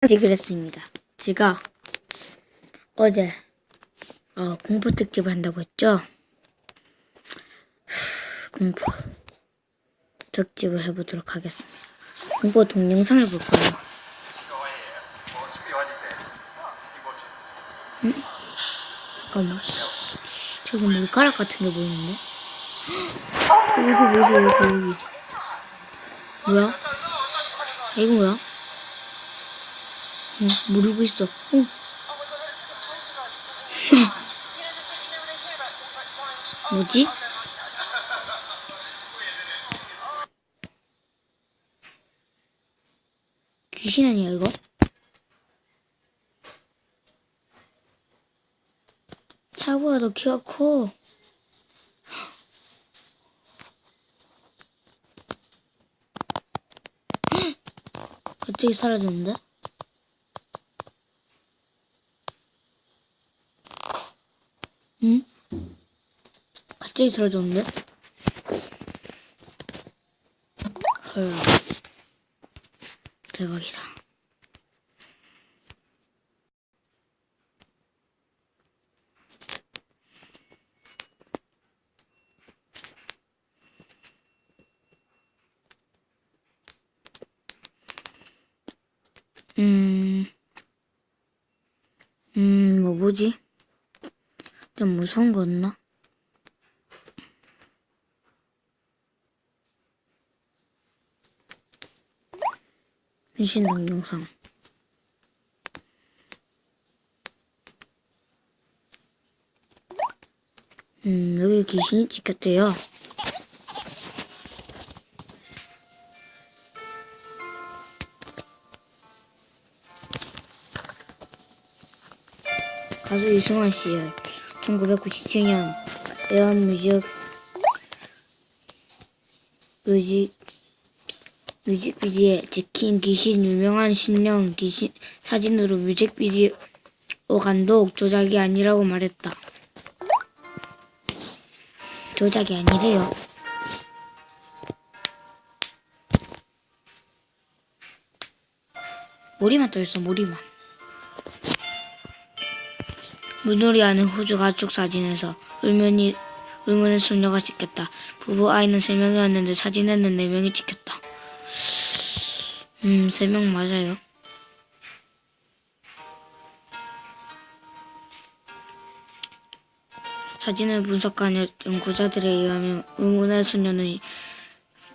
다시 그랬습니다. 제가 어제 어, 공포 특집을 한다고 했죠. 공포 특집을 해보도록 하겠습니다. 공포 동영상을 볼 거예요. 잠깐만. 저기 물가락 같은 게 보이는데? 여기 여기 여기 여기 뭐야? 야, 이거 뭐야? 어, 모르고 있어. 어. 뭐지? 귀신 아니야 이거? 차보다 더 키가 커. 갑자기 사라졌는데? 응? 갑자기 사라졌는데? 헐. 대박이다. 음, 음, 뭐 뭐지? 좀 무서운 거 없나? 변신 동영상. 음, 여기 귀신이 찍혔대요. 가수 이승환 씨의 1997년 애완 뮤직 뮤직 뮤직비디오에 찍힌 귀신 유명한 신령 귀신 사진으로 뮤직비디오 감독 조작이 아니라고 말했다. 조작이 아니래요. 머리만 떠있어 머리만. 물놀이 하는 호주 가족 사진에서 울면이 울면의 소녀가 찍혔다. 부부 아이는 세 명이었는데 사진에는 네 명이 찍혔다. 음, 세 명 맞아요. 사진을 분석한 연구자들에 의하면 의문의 소녀는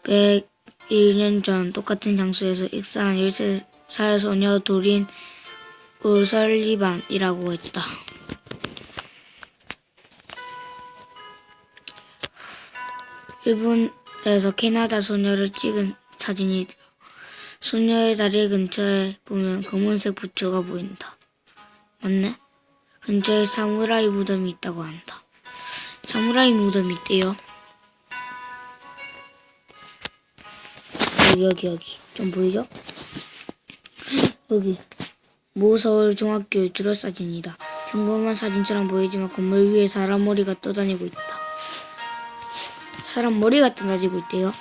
101년 전 똑같은 장소에서 익사한 13살 소녀 도린 오설리반이라고 했다. 일본에서 캐나다 소녀를 찍은 사진이다. 소녀의 다리 근처에 보면 검은색 부츠가 보인다. 맞네? 근처에 사무라이 무덤이 있다고 한다. 사무라이 무덤이 있대요. 여기 여기 여기 좀 보이죠? 여기 모 서울 중학교 주로 사진이다. 평범한 사진처럼 보이지만 건물 위에 사람 머리가 떠다니고 있다. 사람 머리가 떠다니고 있대요.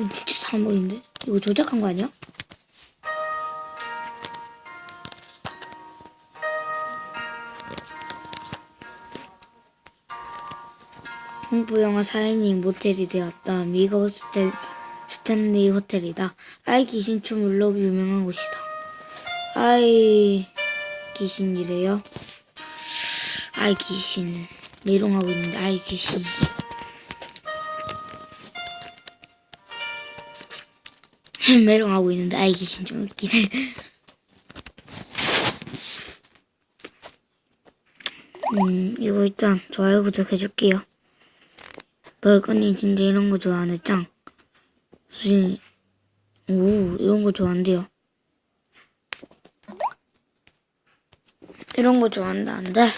이거 진짜 사람 머리인데? 이거 조작한 거 아니야? 홍보 영화 사인이 모텔이 되었다. 미국 스탠, 스탠리 호텔이다. 아이 귀신 춤으로 유명한 곳이다. 아이 귀신이래요. 아이 귀신 메롱하고 있는데 아이 귀신. 메롱하고 있는데 아이 귀신 좀 웃기네. 음 이거 일단 좋아요 구독해줄게요. 벌건님 진짜 이런 거 좋아하네 짱. 수진 오 이런 거 좋아한대요. 이런 거 좋아한다는데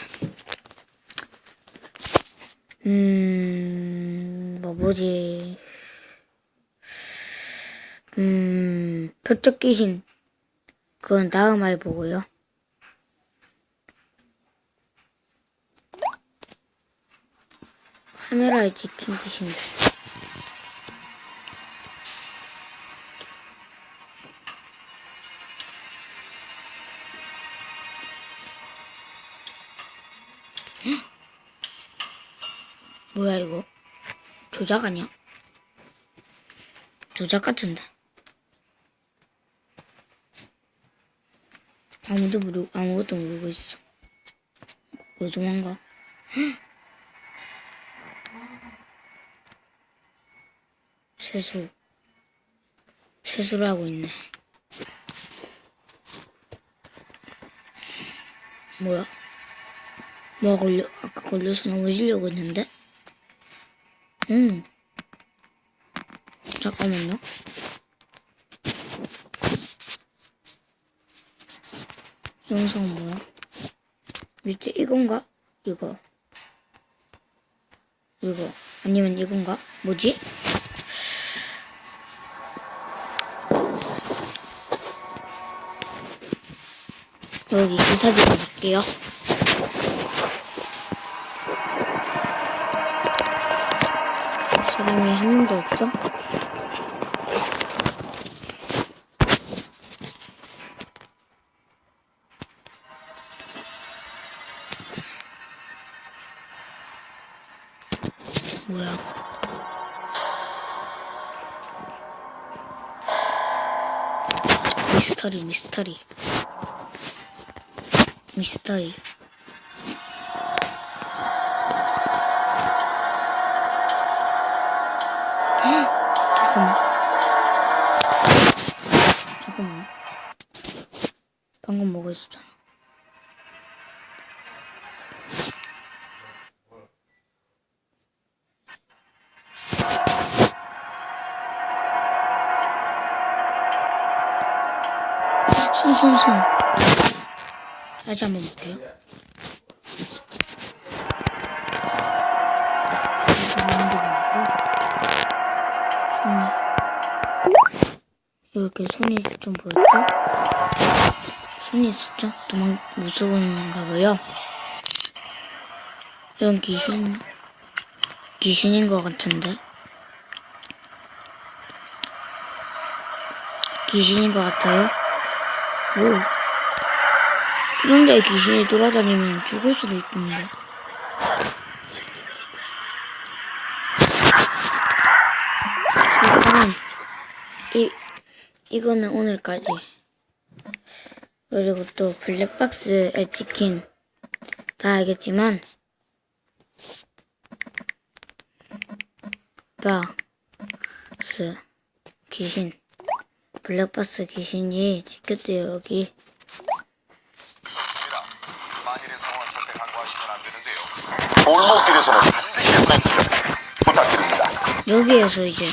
음 뭐 뭐지 저쪽 귀신 그건 다음 아이 보고요. 카메라에 찍힌 귀신들. 뭐야 이거? 조작 아니야? 조작 같은데. 아무도 모르고 아무것도 모르고 있어. 왜 도망가? 세수. 세수를 하고 있네. 뭐야? 뭐 걸려? 아까 걸려서 넘어지려고 했는데? 응. 잠깐만요. 영상은 뭐야? 밑에 이건가? 이거. 이거. 아니면 이건가? 뭐지? 여기 이 사진 볼게요. 사람이 한 명도 없죠? 뭐야? 미스터리, 미스터리. 미스터리. 손. 다시 한번 볼게요. 이렇게 손이 좀 보였죠? 손이 있었죠? 도망 무서운가 봐요. 이건 귀신 귀신인 것 같은데 귀신인 것 같아요. 오 이런 데 귀신이 돌아다니면 죽을 수도 있던데. 일단은 이 이거는 오늘까지. 그리고 또 블랙박스에 찍힌 다 알겠지만 박스 귀신 블랙박스 귀신이 찍혔대요 여기 있습니다. 만일의 상황을 절대 간과하시면 안 되는데요. 골목길에서는 반드시 스냅 부탁드립니다. 여기에서 이제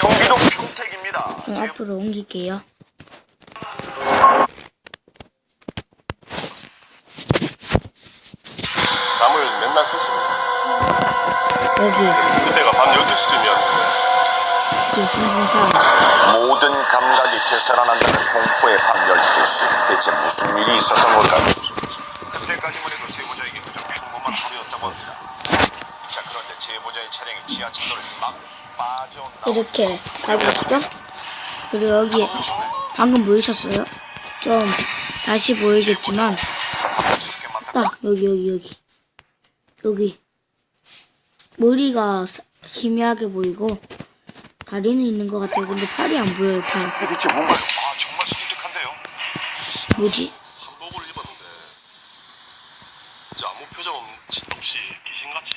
경기도 평택입니다. 좀 앞으로 옮길게요. 잠을 맨날 샜습니다. 여기 그때가 밤 12시쯤이었는데 귀신 한 사람 모든 감각이 되살아난다는 공포의 밤 12시. 대체 무슨 일이 있었던 걸까요? 그때까지만 해도 제보자에게 그저 평범한 하루였다고 합니다. 자, 그런데 제보자의 차량이 지하철로를 막 빠져나와 이렇게 가고 있죠? 그리고 여기 보셨나요? 방금 보이셨어요? 좀 다시 보이겠지만. 딱 여기 여기 여기 여기 머리가 사- 희미하게 보이고 다리는 있는 것 같아요. 근데 팔이 안 보여요. 팔 이게 대체 뭔가요? 아, 정말 섬뜩한데요. 뭐지? 한복을 입었는데 이제 아무 표정 없- 없이 귀신같이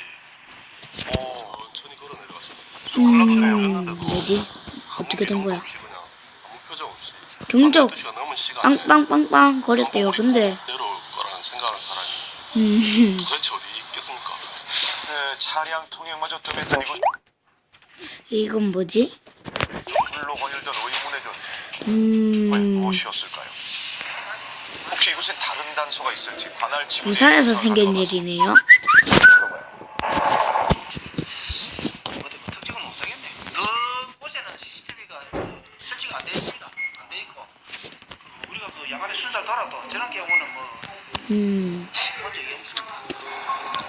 어, 천천히 걸어 내려갔습니다. 음 뭐지? 어떻게 된 거야? 아무 표정 없이 경적 12시가 넘은 시간에 빵빵빵빵 거렸대요. 근데 내려올 거라는 생각하는 사람이 음 도대체 어디 있겠습니까? 에, 차량 통행마저 뜸했던 이곳 이건 뭐지? 홀로 거닐던 의문의 존재. 과연 음 무엇이었을까요? 혹시 이곳에 다른 단서가 있을지 관할 지부 부산에서 생긴 일이네요. 어디 뭐 특징은 못 사겠네. 그 곳에는 CCTV가 설치가 안 돼 있습니다. 안 돼 있고 그 우리가 그 야간에 순살 돌아도 저런 경우는 뭐음 없습니다.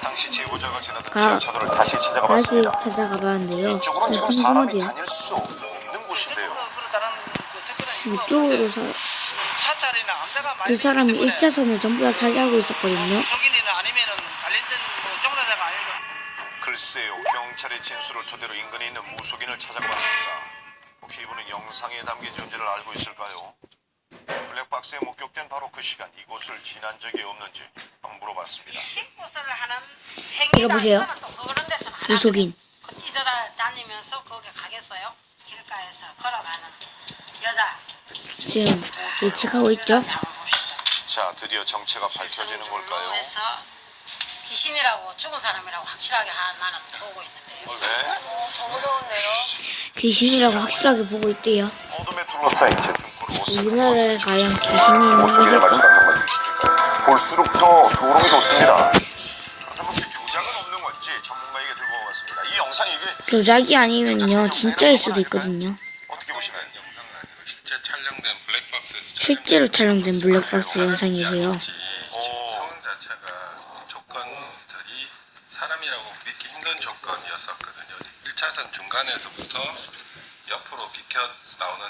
당시 제보자가 지나던 가- 지하차도를 다시 찾아가 다시 봤습니다. 찾아가 봤는데요. 이쪽으로는 지금 좀 사람이 궁금하게요. 다닐 수 없는 곳인데요. 이쪽으로 사, 그 사람이 있기 때문에 1차선을 전부 다 차지하고 있었거든요. 속인이나 아니면은 관련된 뭐 종사자가 아니고 글쎄요, 경찰의 진술을 토대로 인근에 있는 무속인을 찾아봤습니다. 혹시 이분은 영상에 담긴 존재를 알고 있을까요? 블랙박스에 목격된 바로 그 시간 이곳을 지난 적이 없는지 한번 물어봤습니다. 식구를 하는 이거 보세요. 이거는 또 그런 데서 안 무속인. 그 뛰어다니면서 거기 가겠어요. 길가에서 걸어가는 여자. 지금 예측하고 있죠? 자, 드디어 정체가 밝혀지는 걸까요? 귀신이라고 죽은 사람이라고 확실하게 하- 나는 보고 있는데요. 네. 귀신이라고 확실하게 보고 있대요. 어둠에 둘러싸인 제 등골을 오싹하고 우리나라에 과연 귀신이 있는 모습에 것일까? 볼수록 더 소름이 돋습니다. 그럼 혹시 조작은 없는 건지 전문가에게 들고 와봤습니다. 이 영상이 이게 조작이 아니면요 진짜일 수도 있거든요. 어떻게 보시나요? 실제로 촬영된 블랙박스 영상이고요. 상황 자체가 조건들이 사람이라고 믿기 힘든 조건이었었거든요. 1차선 중간에서부터 옆으로 비켜 나오는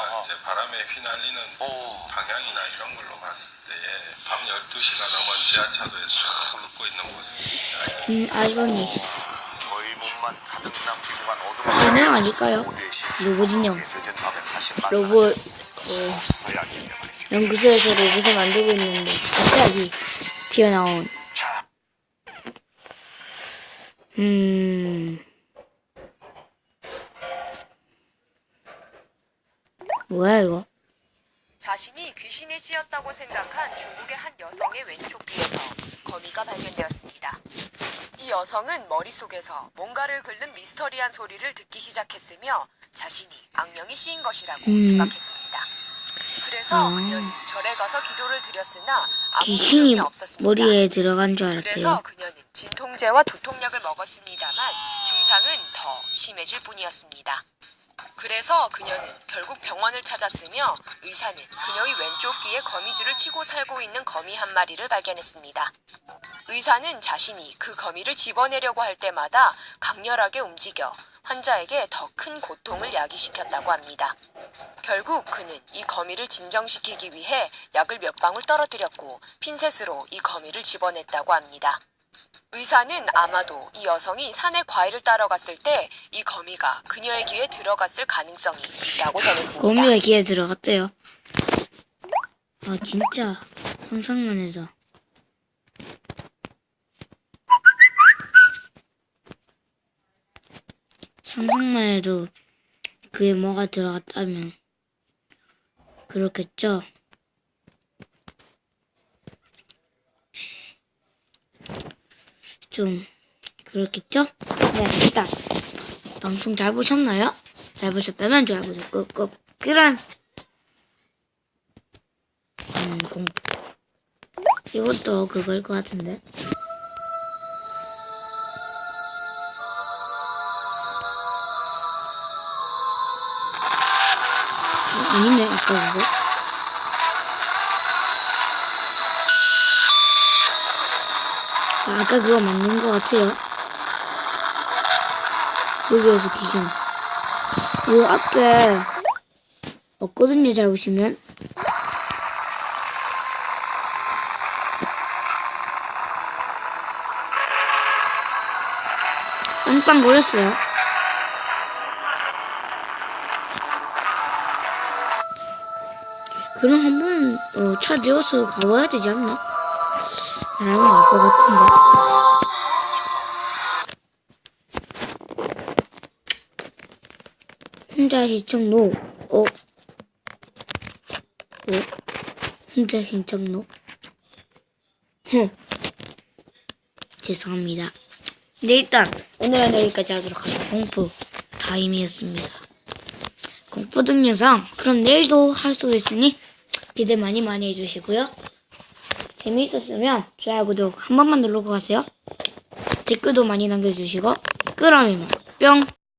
행동이라든가 치마가 이제 바람에 휘날리는 오. 방향이나 이런 걸로 봤을 때에 밤 12시가 넘은 지하차도에서 걷고 있는 모습입니다. 음 아이러니. 거의 몸만 가득 남기고 간 어둠 반응 아닐까요? 속에 로봇 인형. 늦은 밤에 다시 만나 로봇 어. 연구소에서 로봇을 만들고 있는데 갑자기 튀어나온 자, 음 뭐야 이거? 자신이 귀신이 찌었다고 생각한 중국의 한 여성의 왼쪽 귀에서 거미가 발견되었습니다. 이 여성은 머릿속에서 뭔가를 긁는 미스터리한 소리를 듣기 시작했으며 자신이 악령이 씌인 것이라고 음. 생각했습니다. 그래서 아. 그녀는 절에 가서 기도를 드렸으나 아무 귀신이 소용이 없었습니다. 머리에 들어간 줄 그래서 알았대요. 그녀는 진통제와 두통약을 먹었습니다만 증상은 더 심해질 뿐이었습니다. 그래서 그녀는 결국 병원을 찾았으며 의사는 그녀의 왼쪽 귀에 거미줄을 치고 살고 있는 거미 한 마리를 발견했습니다. 의사는 자신이 그 거미를 집어내려고 할 때마다 강렬하게 움직여 환자에게 더 큰 고통을 야기시켰다고 합니다. 결국 그는 이 거미를 진정시키기 위해 약을 몇 방울 떨어뜨렸고 핀셋으로 이 거미를 집어냈다고 합니다. 의사는 아마도 이 여성이 산에 과일을 따러 갔을 때 이 거미가 그녀의 귀에 들어갔을 가능성이 있다고 전했습니다. 거미가 귀에 들어갔대요. 아 진짜 상상만 해서. 상상만 해도 그에 뭐가 들어갔다면 그렇겠죠. 좀 그렇겠죠? 네, 일단 방송 잘 보셨나요? 잘 보셨다면 좋아요, 구독 꾹꾹. 그란 음, 공. 이것도 그걸 것 같은데. 어, 아니네 아까 그거 아, 아까 그거 맞는 것 같아요. 여기에서 귀신 이 앞에 없거든요 잘 보시면. 깜빡 놀랐어요. 그럼 한번 어, 차 내어서 가봐야 되지 않나? 나라면 갈것 같은데 혼자 신청 노. 어? 어? 혼자 신청 노? 흥. 죄송합니다. 네, 일단 오늘은 여기까지 하도록 하겠습니다. 공포 타임이었습니다. 공포 동영상 그럼 내일도 할 수도 있으니 기대 많이 많이 해주시고요. 재미있었으면 좋아요, 구독 한 번만 누르고 가세요. 댓글도 많이 남겨주시고 그럼 이만 뿅!